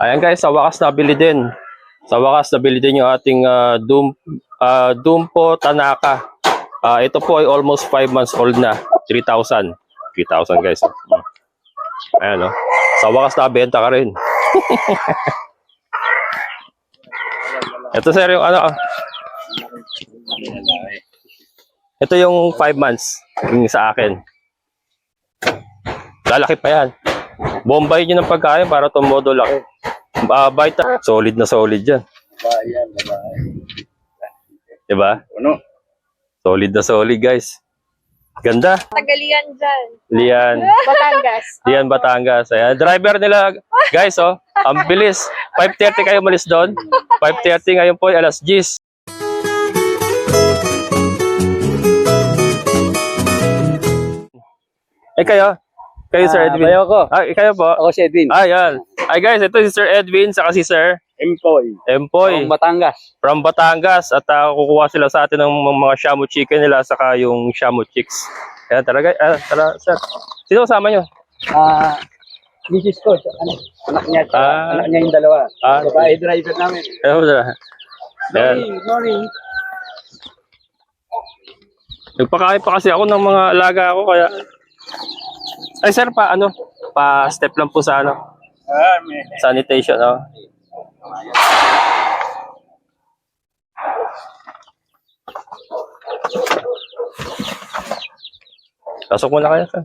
Ayan guys, sa wakas nabili din. Sa wakas nabili din yung ating ah, Dum, ah, Dumpo Tanaka. Ah, ito po ay almost 5 months old na. 3,000. 3,000 guys. Ayan oh. Sa wakas nabenta ka rin. ito sir yung ano. Ito yung 5 months. Yung sa akin. Lalaki pa yan. Bombay nyo ng pagkain para tumodo laki. Ah, vita. Solid na solid yan. Bayan, babae. Diba? Ano? Solid na solid guys. Ganda. Tagalian dyan. Lian. Batangas. Lian Batangas. Ayan. Driver nila, guys, oh. Ang bilis. 5.30 kayo malis doon. 5.30 ngayon po, alas 10. Eh kayo? Kayo, Sir Edwin? Bayo ko. Ah, kayo po? Ako si Edwin. Ah, yan. Ay guys, ito si Sir Edwin, saka si Sir Empoy. Empoy. From Batangas. from Batangas at ah, kukuha sila sa atin ng mga shamu chicken nila saka yung shamu chicks. Kaya talaga, ah, tara, sir. Sino kasama nyo? Ah, Mrs. ko, ano, anak niya, Ah. anak niya yung dalawa. Ah, Babae driver namin. Sila? Ayan. Morning, morning. Nagpakain pa kasi ako ng mga alaga ko kaya... Ay sir, pa ano? Pa step lang po sa ano? Ah. Sanitation, oh. Pasok muna kayo, sir.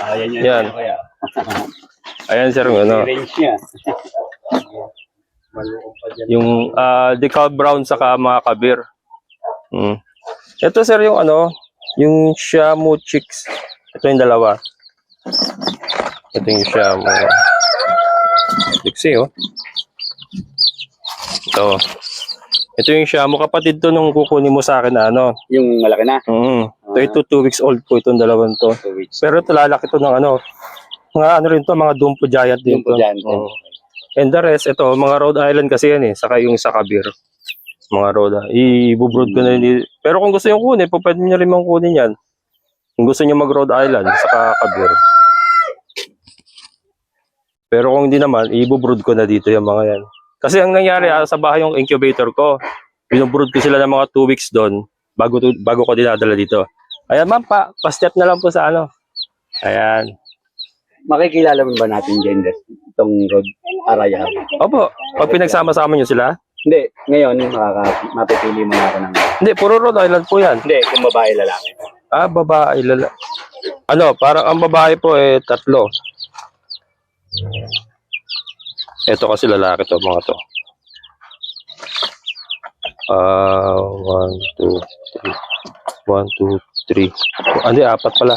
Ah, yan yan. Yan. Kaya, Ayan, sir, ano. range niya. Malukot pa dyan. Yung ah, decal brown saka mga kabir. Mm. Ito sir yung ano, yung Shamu chicks. Ito yung dalawa. Ito yung Shamu. Diksi oh. Ito. Ito yung Shamu. Kapatid to nung kukunin mo sa akin na ano. Yung malaki na. Mm. Ito ito 2 weeks old po itong dalawang to. Weeks. Pero ito lalaki to ng ano. Mga ano rin to, mga Dumpo Giant din Yung po to. dyan. Oo. And the rest, ito, mga Rhode Island kasi yan eh. Saka yung sa Kabir. Mga Rhode Island. I-brood ko na rin. Pero kung gusto nyo kunin, po, pwede nyo rin mang kunin yan. Kung gusto nyo mag Rhode Island, saka Kabir. Pero kung hindi naman, i-brood ko na dito yung mga yan. Kasi ang nangyari ah, sa bahay yung incubator ko, binubrood ko sila ng mga 2 weeks doon bago, to, bago ko dinadala dito. Ayan ma'am, pa, pa-step na lang po sa ano. Ayan. Makikilala mo ba natin gender? Itong road araya. Opo, pag pinagsama-sama nyo sila, Hindi, ngayon, makaka, mapipili mo na ako ng... hindi, puro Rhode Island po yan. Hindi, kung babae lalaki. Ah, babae, lala. Ano, parang ang babae po eh, tatlo. Ito kasi lalaki to, mga to. Ah, one, two, three. One, two, three. Ah, Hindi, apat pala.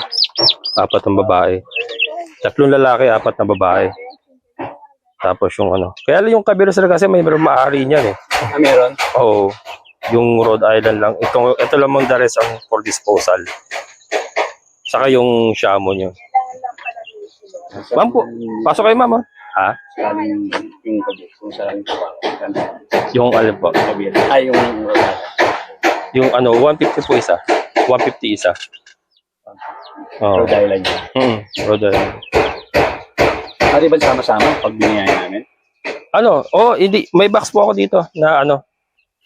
Apat ang babae. Tatlong lalaki, apat na babae. Tapos yung ano. Kaya yung kabiro sila kasi may maaari niyan eh. Ah, meron? Oo. Yung Rhode Island lang. Ito, ito lamang the rest ang for disposal. Saka yung Shamu nyo. Ma'am po, pasok kayo ma'am. ah. Ha? Yung kabir. Kung saan Yung alin po. Ay, yung. Yung ano, 150 po isa. 150 isa. Oo. Rhode Island. Mm, Rhode Island. Pwede ba sama-sama pag biniyay namin? Ano? Oh, hindi. May box po ako dito na ano.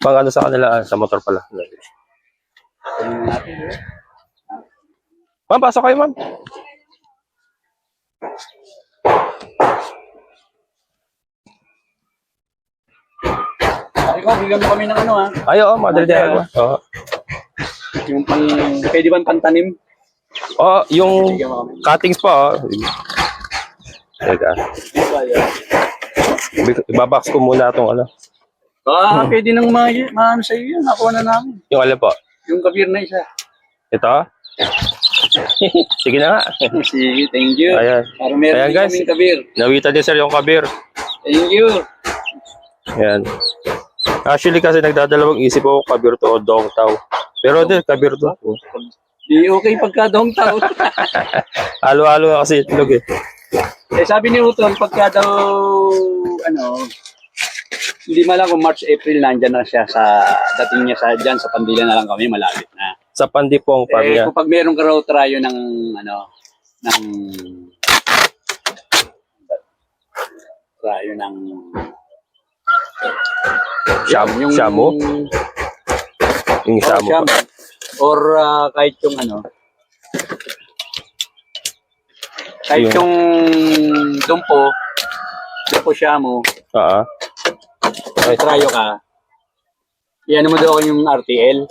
Pang ano sa kanila. ah, sa motor pala. Ma'am, pasok kayo ma'am. Ko, bigyan mo kami ng ano ha. Ay, oo, madali din ako. Oo. Yung pang, pwede ba pantanim? Oh, yung Bigyan mo kami. cuttings po. Oh. Teka. Ibabox ko muna itong ano. Ah, pwede nang ma maano sa iyo yan. Nakuha na namin. Yung alin po. Yung kabir na isa. Ito? Sige na nga. Sige, thank you. Ayan. Para meron Ayan, guys. kaming kabir. Nawitan din sir yung kabir. Thank you. Ayan. Actually kasi nagdadalawang isip ako kabir to o dong tao. Pero din, kabir to. Di okay pagka daw tao. Halo-halo nga kasi itlog eh. Eh sabi ni Utol, pagka daw, ano, hindi malang kung March, April, nandyan na siya sa, dating niya sa, dyan sa Pandila na lang kami, malapit na. Sa pandipong farm Eh, niya. kung pag meron ka raw tryo ng, ano, ng trayo ng... Sham, shamu? Yung Oh, shamu. shamu. Or ah, kahit yung ano, kahit Yung- yung dumpo, dumpo shamu, Oo. may trayo ka, yan mo daw yung RTL.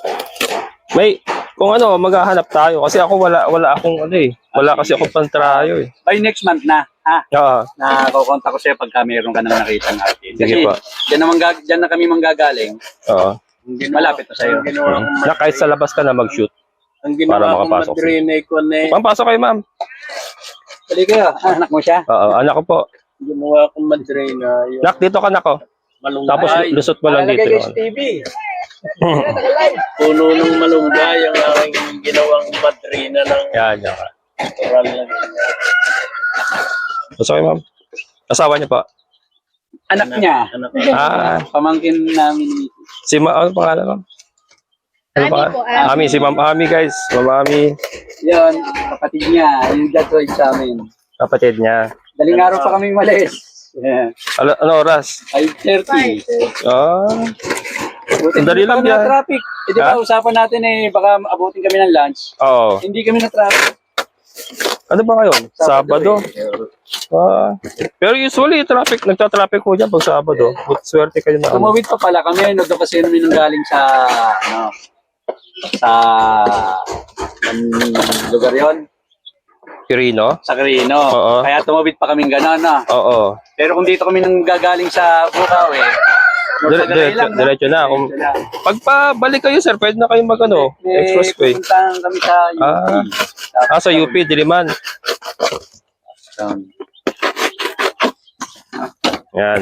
May, kung ano, maghahanap tayo. Kasi ako wala, wala akong ano eh. Wala kasi ako pantrayo eh. By next month na, ha? Oo. Na kukontak ko sa'yo pagka meron ka nang nakita ng RTL. Kasi Sige po. dyan, naman, gag- dyan na kami manggagaling, Oo. malapit na sa'yo. Na kahit sa labas ka na mag-shoot. Ang Para ginawa kong makapasok siya. madrinay ko na eh. Pampasok kayo, ma'am. Bali kayo, ah, anak mo siya. Oo, anak ko po. Ginawa kong madrina. Yung Nak, dito ka na ko. malunggay. Tapos lusot mo lang dito. Kayo sa. TV. Puno ng malunggay ang aking ginawang madrina ng Yan, yan. ka. natural na Pasok kayo, ma'am. Asawa niyo po. Anak niya. anak Ah, Pamangkin namin. si Ma, ano pangalan, ma'am? Ano Ami po, Ami. Ami, si Ma'am Ami, guys. Ma'am Ami, Yan, kapatid niya. Yung ride sa amin. kapatid niya. Daling araw pa kami malis. Yeah. Ano, ano oras? 5.30. Ah, Buti Dali hindi lang kami yan. na traffic. Eh, di ba, Ha? usapan natin eh, baka abutin kami ng lunch. oo. Hindi kami na traffic. Ano ba ngayon? Sabado? eh. Ah, pero usually, traffic, nagta-traffic ko dyan pag Sabado. But swerte kayo na. ano. Tumawid pa pala kami. No, doon kasi kami nang galing sa, ano, sa, um, lugar yon Quirino? sa Carino. Oo. Kaya tumawid pa kaming gano'n, no? Oo. Pero kung dito kami nang gagaling sa Bukaw, eh, Dire- diretso- diretso na. Kung- Diretso na. Pagpabalik kayo, sir, pwede na kayo mag ano, Eh, expressway. pupuntahan kami sa UP. Ah. Ah, sa UP, Diliman. Um, Yan.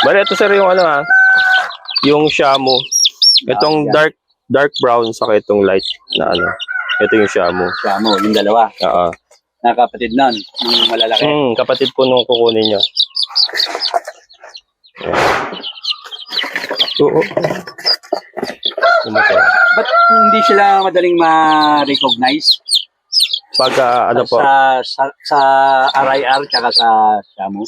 Bali, ito sir yung ano ha, yung shamu. Itong Ah, dark dark brown saka itong light na ano. Ito yung shamu. Siya mo, yung dalawa. Oo. Nakapatid nun, yung malalaki. Hmm, kapatid po nung kukunin. Yan. Oo. Kumatay. Ba't hindi sila madaling ma-recognize? Pag ah, ano po, Sa, sa, sa RIR tsaka sa Shamu?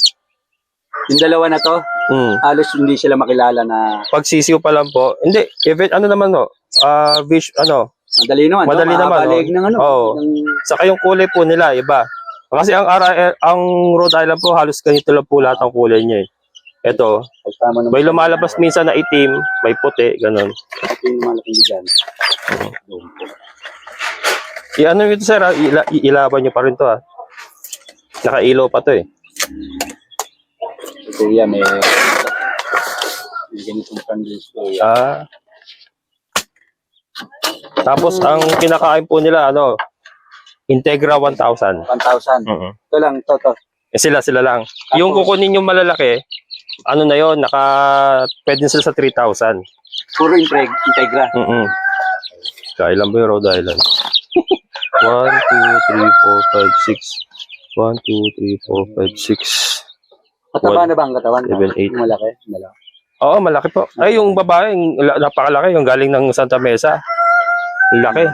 Yung dalawa na to, hmm, halos hindi sila makilala na pag sisiw pa lang po, hindi, even, ano naman no, ah, vis, ano, madali naman. Madali no? naman, no? ng ano. Oo. ng- Saka yung kulay po nila, iba. Kasi ang RIR, ang Rhode Island po, halos ganito lang po lahat ang kulay niya eh. Ito, pagtama ng- may lumalabas minsan na itim, may puti, ganun. Yung malaking dyan. I-ano ito sir, ha? Ila- iilaban nyo pa rin to ha. Nakailaw pa to eh. Si Kuya may may ganitong pandis Kuya. Ah. Tapos ang kinakain po nila, ano, Integra 1000. 1,000. Mhm. Ito lang, ito, ito. Eh, sila, sila lang. Yung kukunin yung malalaki, ano na yon naka, pwede sila sa 3,000. Puro integ integra. Mm-mm. Kailan ba yung Rhode Island? 1, 2, 3, 4, 5, 6. 1, 2, 3, 4, 5, 6. Mataba na ba ang katawan? Yung malaki? Malaki. Oo, malaki po. Ay, yung babae, yung la- napakalaki, yung galing ng Santa Mesa. Laki.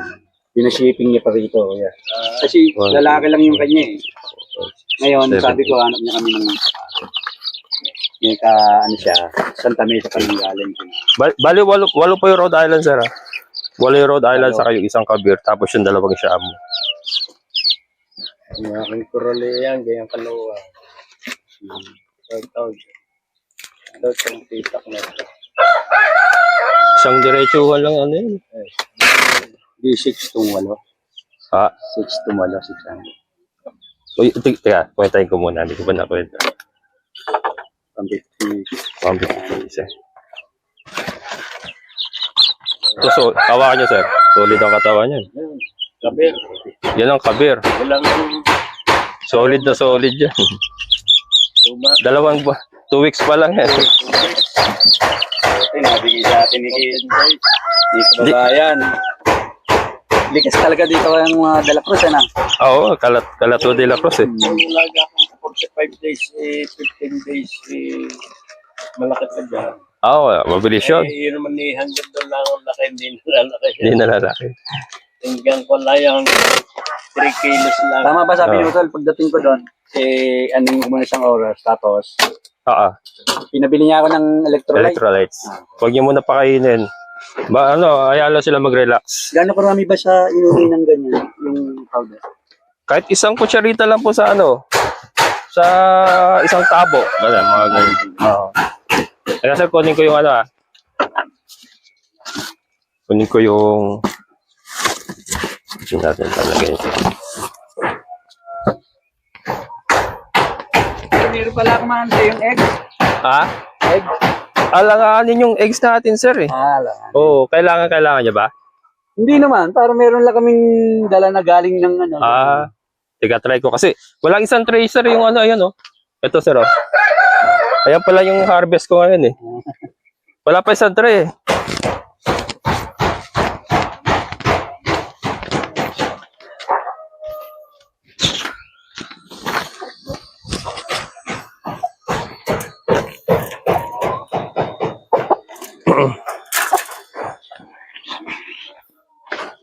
Pinashipping niya pa rito. Kuya. Kasi One, lalaki lang yung kanya eh. Ngayon, Seven, sabi ko, hanap niya kami ng may ka, ano siya, Santa Mesa pa yung galing. Ba- bali, walo, walo po yung Rhode Island, sir. ah. Walo yung Rhode Island, Walo. saka yung isang kabir, tapos yung dalawang Shamu. Ang aking kurali yan, gayang kalawa. Five thousand. Ito, itong titak na ito. Isang diretsuhan lang, ano yun. Di 6 tong 8. Ha? 6 tong 8, 600. Uy, tig- teka, kwentahin ko muna. Hindi ko ba nakwenta? 150. 150 isa. Ito, so, hawakan nyo, sir. Solid ang katawan. Yan. Kabir. Yan ang kabir. Walang Solid na solid yan. Tuma. Dalawang, bu- two weeks pa lang eh. Ito, nabigay sa atin ni. Dito babayan. Likas talaga dito ang mga Dela Cruz, ano? Oo, kalat, kalato de la Cruz eh. Lagi akong 45 days, eh, 15 days, eh, malaki pa dyan. Oo, mabilis yun. Eh, yun naman eh, hanggang doon lang ang laki, hindi nalalaki. Hindi na lalaki. Hanggang ko lang yung 3 kilos lang. Tama ba sabi ni Oo. Utol, pagdating ko doon, eh, anong muna isang oras, tapos, Oo. pinabili niya ako ng electrolyte. Electrolytes. Huwag niyo muna pakainin. Ba, ano, hayaan lang sila mag-relax. Gano'ng karami ba siya inumin ng ganyan, yung powder? Kahit isang kutsarita lang po sa ano, sa isang tabo. Ganun, mga ganun. Oo. Kaya sir, kunin ko yung ano ah. Kunin ko yung... Hindi natin talagay. Meron pala akong mahante yung egg. Ah? Egg? Alanganin yung eggs natin, sir eh. Ah, lang. Oo, kailangan, kailangan niya ba? Hindi naman, para meron lang kaming dala na galing ng ano. Ah, tiga try ko kasi walang isang tracer yung ano, ayun oh. Ito sir oh. Ayan pala yung harvest ko ngayon eh. Wala pa isang tray eh.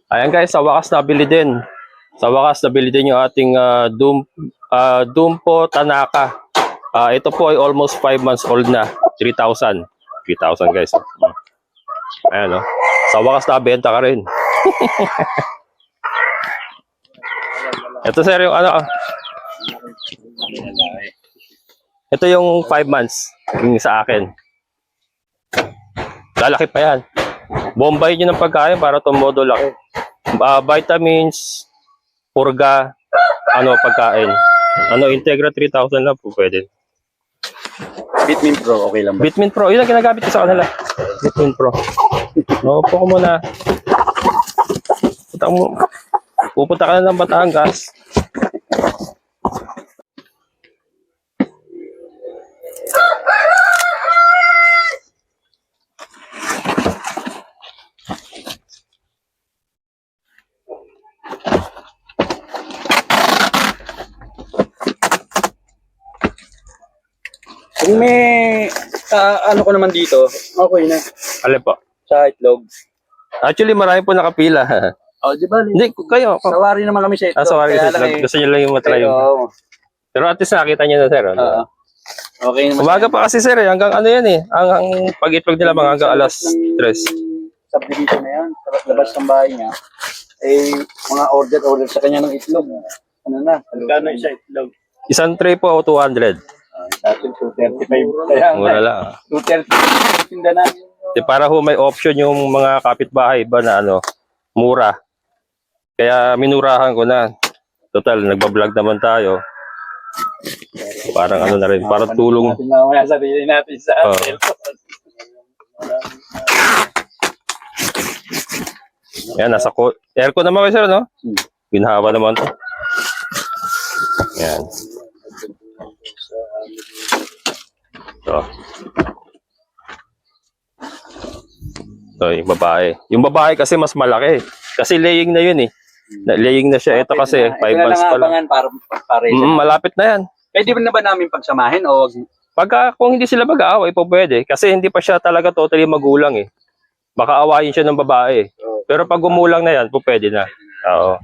Ayan guys, sa wakas nabili din. Sa wakas nabili din yung ating ah, Doom ah, Dumpo Tanaka. Ah, ito po ay almost 5 months old na. 3,000. 3,000 guys. Ayan oh. Sa wakas nabenta ka rin. ito sir yung ano. Ito yung 5 months yung sa akin. Lalaki pa yan. Bombay nyo ng pagkain para tumodo laki. Ah, vitamins, purga, ano pagkain. Ano, Integra 3000 lang po pwede. Bitmin Pro, okay lang ba? Bitmin Pro, yun ang ginagamit ko sa kanila. Bitmin Pro. Opo ko muna. Punta mo. Pupunta ka na ng Batangas. Kung may, ah, ano ko naman dito, okay na. Alin po? Sa itlog. Actually, marami po nakapila. Oh, di ba? Hindi, kayo. Sawari naman kami sa itlog. Ah, sorry kaya kasi lang eh. gusto niyo lang yung matry. Yung- Pero at least nakita niyo na sir. ano? oo. okay naman. Umaga pa kasi sir, eh, hanggang ano yan eh. Hanggang pag-itlog nila mga hanggang alas 3. Subdivision na yan, sa labas ng bahay niya. Eh, mga order-order sa kanya ng itlog. Ano na? Magkano isa itlog? Isang tray po, 200. Ah, sa atin, 235. Kaya Mura nga, lang. 230. Tinda namin. Di para ho may option yung mga kapitbahay ba na ano, mura. Kaya minurahan ko na. Total, nagbablog naman tayo. Parang ano na rin, parang tulong. Natin mamaya sarili natin sa Oo. cellphone. Yan, nasa ko aircon naman kayo sir, no? Hmm. Ginhawa naman to. Yan. So. So, yung babae. Yung babae kasi mas malaki. Kasi laying na yun eh. Laying na siya. Ito kasi, 5 Ito na months lang pa lang. abangan para, para Mm, malapit na yan. Pwede ba na ba namin pagsamahin o wag? Pagka kung hindi sila mag-aaway, po pwede. Kasi hindi pa siya talaga totally magulang eh. Baka awayin siya ng babae. Pero pag gumulang na yan, po pwede na. Oo.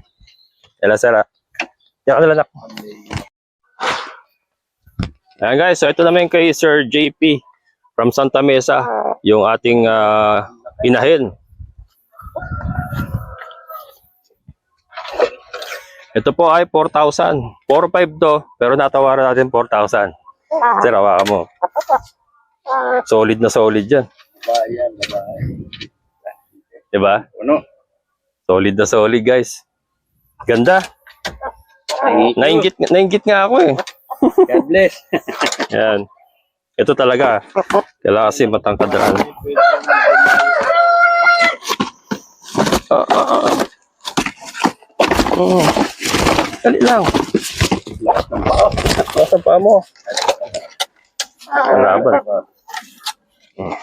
Yan sir ah. Yan ka nila nak. Ayan guys, so ito naman kay Sir JP from Santa Mesa, yung ating ah, inahin. Ito po ay 4,000. 4,500 to, pero natawaran natin 4,000. Sir, hawakan mo. Solid na solid yan. Bayan, babae. Diba? Ano? Solid na solid, guys. Ganda. Nainggit, nainggit nga ako eh. God bless. Yan. Ito talaga. Kailangan kasi matangkad na. Ah, ah, ah. Mm. Dali lang. Lakas ng paa mo. Kalaban. Mm.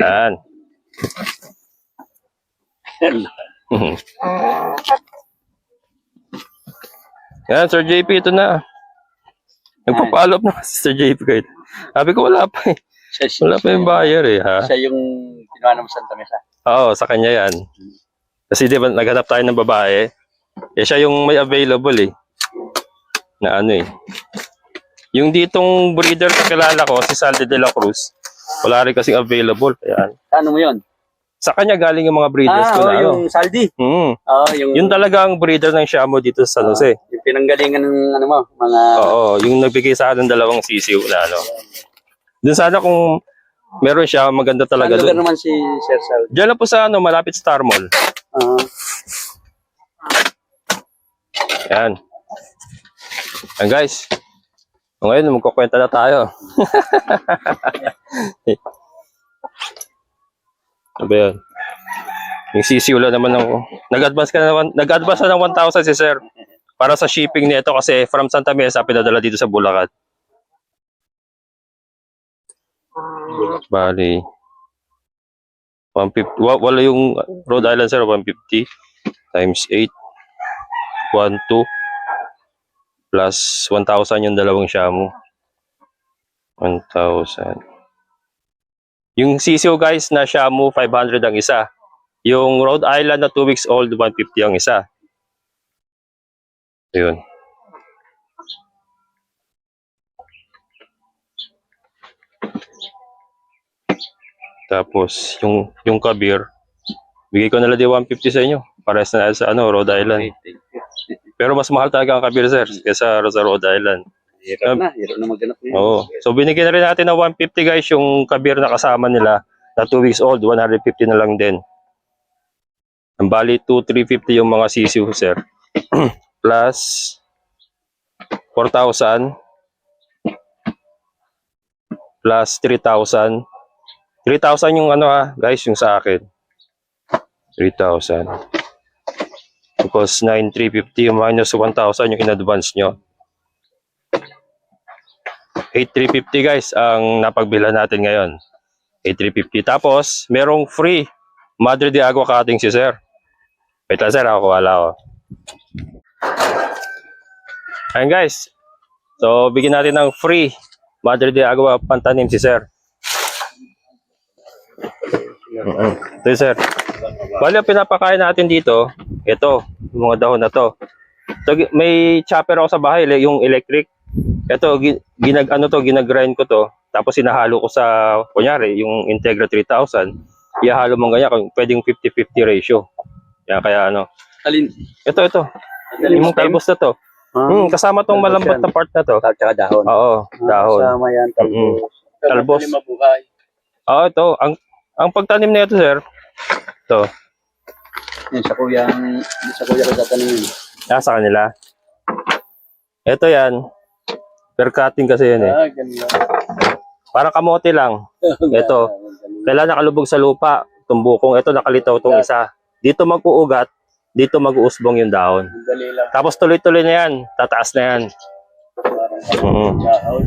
Yan. Mhm. Yan, Sir JP, ito na. Nagpa-follow up na kasi Sir JP kayo. Sabi ko, wala pa eh. Siya, siya, Wala pa yung buyer eh, ha? siya yung kinuha ng Santa Mesa. Oo, sa kanya yan. Kasi di ba naghanap tayo ng babae, eh siya yung may available eh. Na ano eh. Yung ditong breeder na kilala ko, si Salde de la Cruz, wala rin kasing available. Kaya, Ano mo yun? Sa kanya galing yung mga breeders Ah, ko oh, na ano. yung Saldi. Hmm. Oh, yung, Yun talaga ang breeder ng Shamo dito sa San Jose. yung pinanggalingan ng ano mo, mga... Oo, yung nagbigay sa akin ng dalawang sisiw na ano. Dun sana kung meron siya, maganda Saan talaga lugar dun. naman si Sir Saldi? Diyan lang po sa ano, malapit Star Mall. Ah, Yan. Yan guys. Ngayon, magkukwenta na tayo. ano ba sisiw lang naman ako. Nag-advance ka na, naman- nag-advance na ng 1,000 si sir. Para sa shipping nito kasi from Santa Mesa, pinadala dito sa Bulacan. Bali. 150. wa- Wala yung Rhode Island sir, 150 times 8. 1, 2 plus 1,000 yung dalawang shamu. 1,000. Yung sisiw guys na shamu, 500 ang isa. Yung Rhode Island na 2 weeks old, 150 ang isa. Yun. Tapos, yung, yung kabir, bigay ko na lang di 150 sa inyo. Pares na sa ano, Rhode Island. Pero mas mahal talaga ang kabir, sir, kaysa sa Rhode Island. Hirap na. Hirap na maghanap niya. Oo. So, binigyan na rin natin ng 150, guys, yung kabir na kasama nila na 2 weeks old, 150 na lang din. Ang bali, 2, 350 yung mga sisiw, sir. Plus, 4,000. Plus, 3,000. 3,000 yung ano ha, guys, yung sa akin. 3,000. Tapos, 9,350 yung minus 1,000 yung in-advance nyo. 8,350 guys ang napagbilhan natin ngayon. 8,350. Tapos, merong free Madre de Agua cutting si sir. Wait lang sir, ako wala ako. Ayan guys. So, bigyan natin ng free Madre de Agua pantanim si sir. Mm-mm. Ito sir. Bali, ang pinapakain natin dito, ito, mga dahon na to. So, may chopper ako sa bahay, yung electric. Ito, gi- ginag ano to, ginagrind ko to. Tapos sinahalo ko sa kunyari, yung Integra 3000. Ihalo mo ganyan, kung pwedeng 50-50 ratio. Yan kaya ano. Alin? Ito, ito. Yung talbos na to. Hmm, kasama tong talbos malambot yan. na part na to. At saka dahon. Oo, dahon. Kasama yan, talbos. Talbos. Hindi mabuhay. Oo, ito. Ang ang pagtanim na ito, sir. Ito. Yan, sa kuya, sa kuya ko tatanungin. Ah, sa kanila. Ito yan. Per cutting kasi yan eh. Ah, ganun. Parang kamote lang. Ito. Kailangan nakalubog sa lupa. Itong bukong. Ito nakalitaw itong isa. Dito mag-uugat. Dito mag-uusbong yung lang. Tapos tuloy-tuloy na yan. Tataas na yan. Dahon.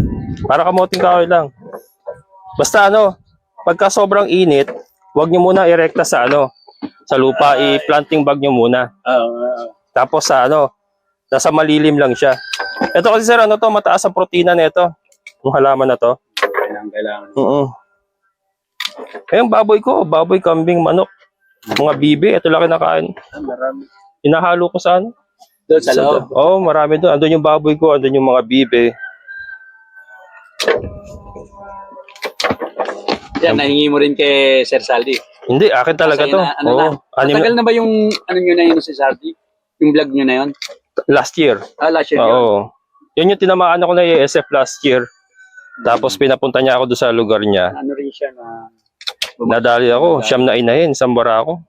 Para kamoting kahoy lang. Basta ano, pagka sobrang init, huwag nyo muna irekta sa ano, sa lupa, i-planting bag nyo muna. Ah, Tapos sa ano, nasa malilim lang siya. Ito kasi sir, ano to, mataas ang protina nito. Yung halaman na to. kailangan, kailangan. Oo. Eh, yung baboy ko, baboy, kambing, manok, mga bibi, ito lang kinakain. Ah, marami. Inahalo ko sa ano. Doon sa loob. Oo, oh, marami doon. Andun yung baboy ko, andun yung mga bibi. Yan, nahingi mo rin kay Sir Saldi. Hindi, akin talaga Sa'yo to. na, ano Oo, na? anim- Matagal na ba yung ano nyo na yun si Saldi? Yung vlog nyo na yun? Last year. Ah, last year yun. Oo. Yun yung tinamaan ako na ASF last year. Tapos pinapunta niya ako doon sa lugar niya. Ano rin siya na... Nadali ako, siyam na inahin, sambara ako.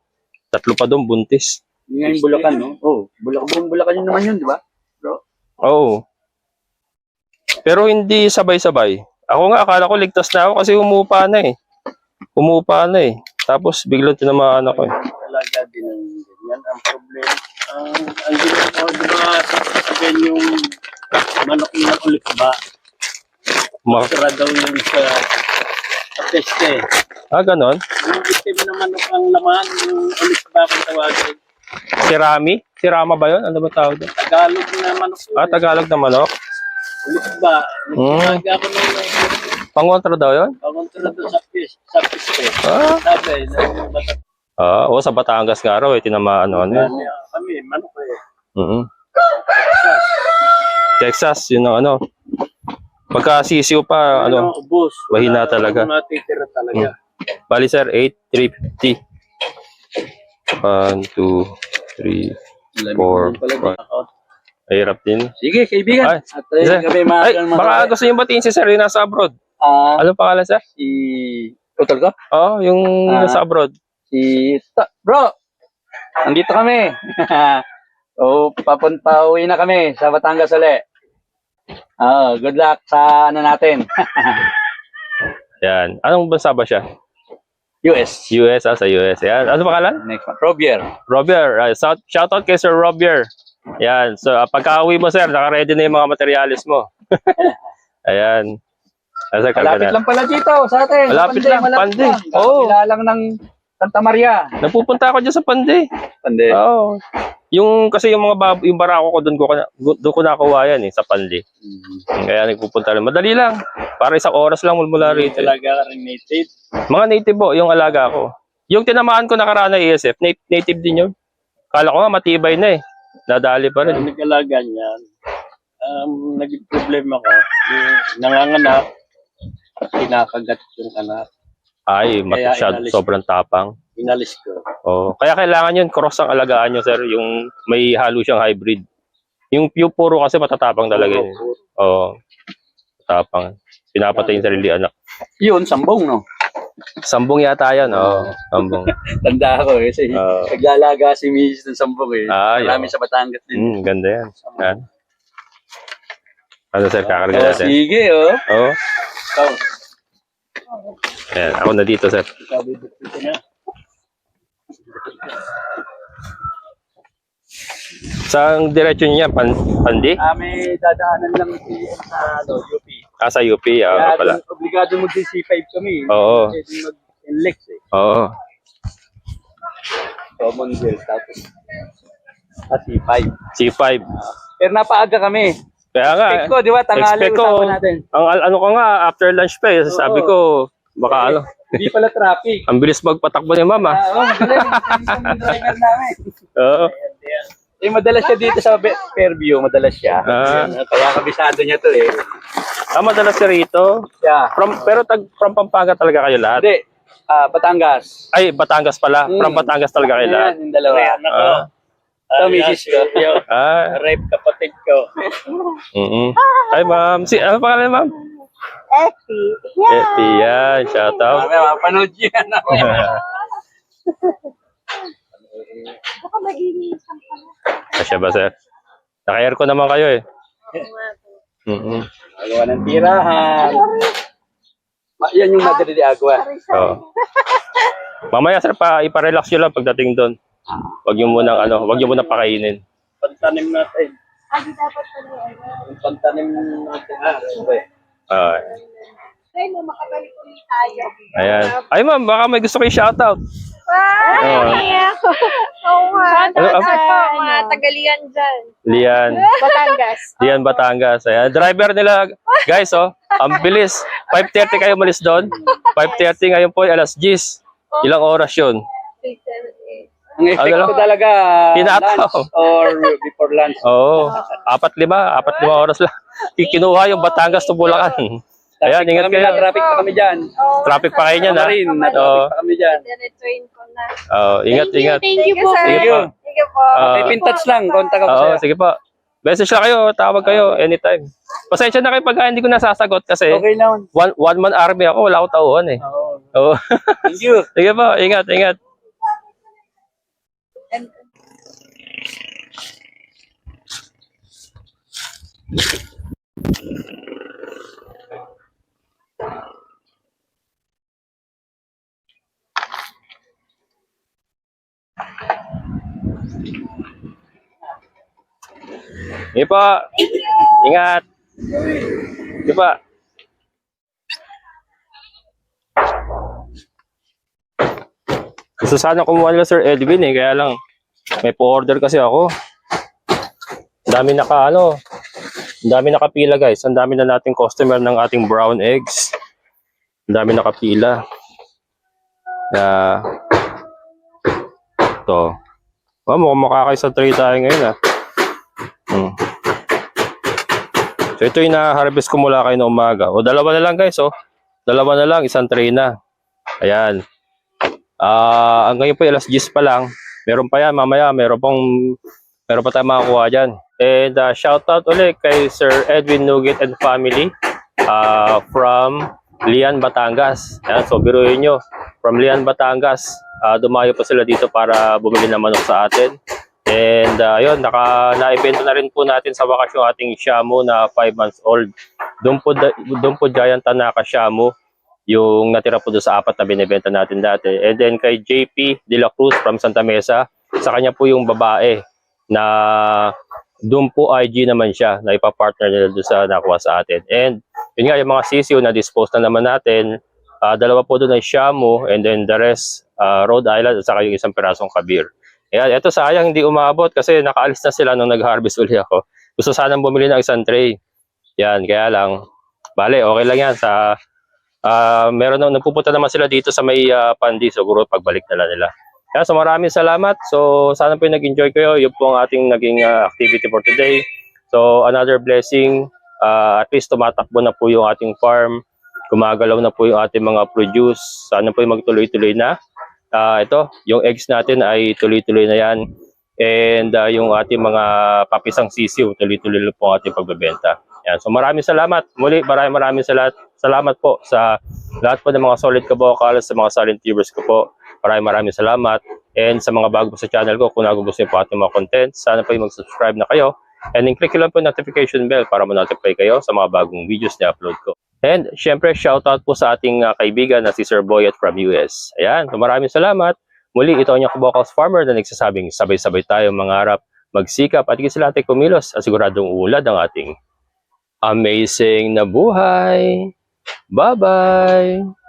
Tatlo pa doon, buntis. Yun nga yung Bulacan, no? Oo. Oh, Bulacan, buong Bulacan yun naman yun, di ba? Bro? Oo. Pero hindi sabay-sabay. Ako nga, akala ko ligtas na ako kasi umupa na eh. Umupa na eh. Tapos biglang tinamaan ako eh. Talaga din ganyan ang problema. Ang ang ginagawa, di ba, sasabihin yung manok na ulit ba? Ma- daw yun sa sa ah, ganon? Yung itim na manok ang laman, yung ulit ba kung tawagin? Sirami? Sirama ba yun? Ano ba tawag doon? Tagalog na manok yun. Ah, Tagalog na manok? Ulit ba? Hmm. Nagsasabi ako nung Pangontra daw yun? pangontra doon sa peste. Sa peste. Ah, Sabi, na Ah, o sa Batangas nga raw, eh, tinamaan ano, ano. Kami, manok eh. Mhm. Texas, yun ang ano. Pagka sisiw pa, ano, ubos. mahina Wala- talaga. Matitira talaga. bali sir, 8, 350. 1, 2, 3, Four, five. Mahirap din. Sige, kaibigan. Ay, At uh, sir. kami mga Ay, baka gusto niyo batiin si sir yung nasa abroad. Ah, Ano pangalan sir? si Utol ko? Oo, yung Ah. nasa abroad. Si Ta- Bro, nandito kami. o, papunta uwi na kami sa Batangas ulit. Oh, good luck sa ano natin. Yan. Anong bansa ba siya? US. US, ah, sa US. Yan. Ano pangalan? Next one. Robier. Robier. Uh, shout, shout out kay Sir Robier. Yan. So, uh, pagka-uwi mo, sir, naka-ready na yung mga materialis mo. Ayan. Ah, sir, Malapit lang pala dito sa atin. Malapit lang, lang. Oo. Kabila lang ng Santa Maria. Napupunta ako dyan sa Panday. Panday. Oo. Yung, kasi yung mga bab- yung barako ko, doon ko, doon ko nakuha yan eh, sa Panday. Kaya nagpupunta lang. Madali lang. Para isang oras lang mula rito. eh. Talaga rin native. Mga native po, yung alaga ko. Yung tinamaan ko nakaraan na ESF, na- native din yun. Kala ko nga matibay na eh. Nadali pa Ang rin. nag-alaga niyan, um, naging problema ko, yung nanganganak, kinakagat yung anak. Ay, Kaya masyad, inalis sobrang tapang. Inalis ko. Oh, kaya kailangan yun, cross ang alagaan nyo, sir. Yung may halo siyang hybrid. Yung yung puro kasi matatapang talaga yun. Puro, Oo. Tapang. Pinapatay yung sarili anak. Yun, sambong, no? Sambong yata yan. Oo, sambong. Tanda ko eh. Kasi Oo. naglalaga si Mrs. ng sambong eh. Ah, yun. Marami sa Batangas din. Hmm, ganda yan. yan. Ano, sir, kakarga Oh, natin. sige, oh. Oo. Ikaw, Ayan, ako na dito, sir. Saan diretso niya? Pan Pandi? Ah, may dadaanan lang si sa ano, UP. Ah, sa UP. Ah, Kaya pala. dun, obligado mo din C5 kami. Oo. Pwede mag-inlex eh. Oo. Commonwealth. Tapos, ah, C5. C5. Pero napaaga kami. Kaya nga, Expect ko, di ba? Tanghali expect ko, usapan natin. ang al- ano ko nga, after lunch pa eh, sabi Oo. ko, baka ano, Hindi pala traffic. ang bilis magpatakbo ni mama. Ah, oh, magaling. Magaling yung driver namin. Oo. Eh, madalas siya dito sa Fairview. Madalas siya. Ah. Kaya kabisado niya to eh. Ah, madalas siya rito. Siya. From, pero tag, from Pampanga talaga kayo lahat? Hindi. Ah, Batangas. Ay, Batangas pala. Mm. From Batangas talaga kayo lahat? Ayan, yung dalawa. Anak ko. Ah. Ito, misis ko. Ah, rape kapatid ko. mm Ay, ma'am. Si, ano pangalan, ma'am? Effie. Effie, yan. Shout out. Kami, mapanood yan. Baka magiging isang pala. Kasya ba, sir? Naka-aircon naman kayo eh. Mm-mm. Magawa ng tirahan. Ma- Yan yung Madre de Agua. Oo. Mamaya, sir, pa, iparelax nyo lang pagdating doon. Huwag nyo munang, ano, huwag nyo munang pakainin. Pantanim natin. Adi dapat pala. Yung pantanim natin. Ah, okay. Ah, Try mo makabalik ulit tayo. ayan. Ay, ma'am, baka may gusto kayo shoutout. Ay, Oo. ako. Oo nga. Ano, Ano, ano? po, mga tagalian dyan. Lian. Batangas. Lian Batangas. Ayan. Driver nila, guys, oh. Ang bilis. 5.30 kayo malis doon. 5.30 ngayon po, alas 10. Ilang oras yun? 6, 7, 8. Ang effect Ano ko talaga, Tinataw. lunch or before lunch. Oo. Apat lima. Apat lima oras lang. Kinuha yung Batangas to Bulacan. Ayan, ingat kami kayo. traffic pa kami dyan. Traffic pa kayo niyan, ha? Kamarin, Oo. na-traffic pa kami dyan. Diretsuin ko na. Oo, ingat, ingat. Thank you po. Sige Thank you. po. Thank you po. Ah. May pintats lang, contact ako Oo, sa'yo. sige po. Message lang kayo, tawag kayo anytime. Pasensya na kayo pag hindi ko nasasagot kasi Okay lang. one, one man army ako, wala akong tauhan eh. Oo. Oo. Thank you. sige po, ingat, ingat. Sige po. Ingat. Sige po. Gusto sana kumuha nila Sir Edwin eh, kaya lang may po-order kasi ako. Dami naka ano, ang dami nakapila guys. Ang dami na nating customer ng ating brown eggs. Ang dami nakapila. Na Ito. Oh, mukhang makakaisa tray tayo ngayon ah. Hmm. So ito yung na-harvest ko mula kayo na umaga. O dalawa na lang guys oh. Dalawa na lang, isang tray na. Ayan. Ah, ang ngayon po alas 10 pa lang. Meron pa yan mamaya, meron pang meron pa tayong makakuha diyan. And uh, shout out ulit kay Sir Edwin Nugget and family uh, from Lian, Batangas. Ayan, so biruin nyo. From Lian, Batangas, uh, dumayo pa sila dito para bumili ng manok sa atin. And uh, yun, naka, na-evento na rin po natin sa wakas yung ating Shamu na 5 months old. Doon po, doon po Giant Tanaka Shamu, yung natira po doon sa apat na binibenta natin dati. And then kay JP De La Cruz from Santa Mesa, sa kanya po yung babae na doon po IG naman siya na ipapartner nila doon sa nakuha sa atin. And yun nga, yung mga sisiyo na dispose na naman natin, ah, dalawa po doon ay Shamu and then the rest, ah, Rhode Island at saka yung isang pirasong Kabir. Ayan, ito sayang hindi umabot kasi nakaalis na sila nung nag-harvest uli ako. Gusto sanang bumili ng isang tray. Yan, kaya lang, bale, okay lang yan sa Ah, meron na nagpupunta naman sila dito sa may ah, Pandi siguro pagbalik na nila. Kaya so maraming salamat. So sana po nag-enjoy kayo. Yun po ang ating naging ah, activity for today. So another blessing. Ah, at least tumatakbo na po yung ating farm. Gumagalaw na po yung ating mga produce. Sana po yung magtuloy-tuloy na. Ah, ito, yung eggs natin ay tuloy-tuloy na yan. And ah, yung ating mga papisang sisiw, tuloy-tuloy po ang ating pagbebenta. Yan. So maraming salamat. Muli, maraming maraming salamat. Salamat po sa lahat po ng mga solid kabokals, sa mga silent viewers ko po. Maraming maraming salamat. And sa mga bago po sa channel ko, kung nagugustuhan po ating mga content, sana po mag-subscribe na kayo. And click lang po notification bell para ma-notify kayo sa mga bagong videos na upload ko. And syempre, shoutout po sa ating uh, kaibigan na si Sir Boyet from US. Ayan, maraming salamat. Muli, ito ang kabokals farmer na nagsasabing sabay-sabay tayo mangarap, magsikap at ay kumilos at siguradong uulad ang ating amazing na buhay. Bye-bye!